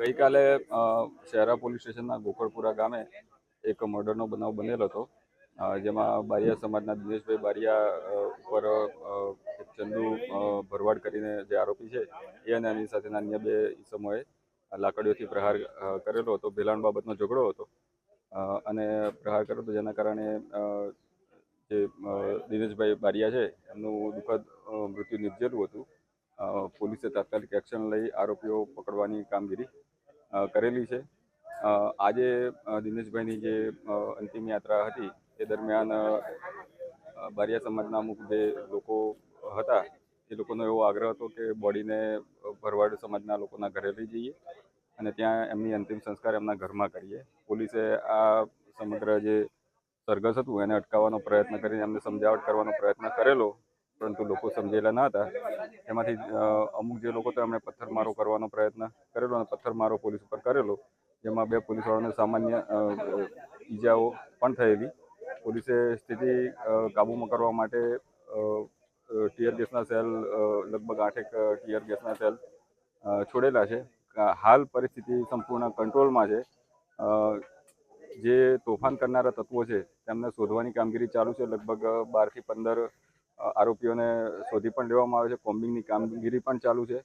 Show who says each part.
Speaker 1: ગઈકાલે શહેરા પોલીસ સ્ટેશનના ગોકળપુરા ગામે એક મર્ડરનો બનાવ બનેલો હતો. જેમાં બારિયા સમાજના દિનેશભાઈ બારિયા ઉપર ચંદુ ભરવાડ કરીને જે આરોપી છે, એ અને એની સાથેના અન્ય બે ઈસમોએ લાકડીઓથી પ્રહાર કરેલો હતો. ભેલાણ બાબતનો ઝઘડો હતો. અને પ્રહાર કર્યો હતો જેના કારણે જે દિનેશભાઈ બારિયા છે, એમનું દુઃખદ મૃત્યુ નિપજેલું હતું. પોલીસે તાત્કાલિક એક્શન લઈ આરોપીઓ પકડવાની કામગીરી કરેલી છે. આજે દિનેશભાઈની જે અંતિમ યાત્રા હતી, એ દરમિયાન બારિયા સમાજના અમુક જે લોકો હતા, એ લોકોનો એવો આગ્રહ હતો કે બોડીને ભરવાડ સમાજના લોકોના ઘરે લઈ જઈએ અને ત્યાં એમની અંતિમ સંસ્કાર એમના ઘરમાં કરીએ. પોલીસે આ સમગ્ર જે સરઘસ હતું, એને અટકાવવાનો પ્રયત્ન કરીને એમને સમજાવટ કરવાનો પ્રયત્ન કરેલો. પરંતુ લોકો સમજેલા ન હતા. એમાંથી અમુક જે લોકો તો એમણે પથ્થરમારો કરવાનો પ્રયત્ન કરેલો અને પથ્થરમારો પોલીસ ઉપર કરેલો, જેમાં બે પોલીસવાળાને સામાન્ય ઈજાઓ પણ થયેલી. પોલીસે સ્થિતિ કાબૂમાં કરવા માટે ટીયર ગેસના સેલ લગભગ આઠેક ટીયર ગેસના સેલ છોડેલા છે. હાલ પરિસ્થિતિ સંપૂર્ણ કંટ્રોલમાં છે. જે તોફાન કરનારા તત્વો છે, તેમને શોધવાની કામગીરી ચાલુ છે. લગભગ બારથી પંદર આરોપીઓને શોધી પણ લેવામાં આવે છે. કોમ્બિંગની કામગીરી પણ ચાલુ છે.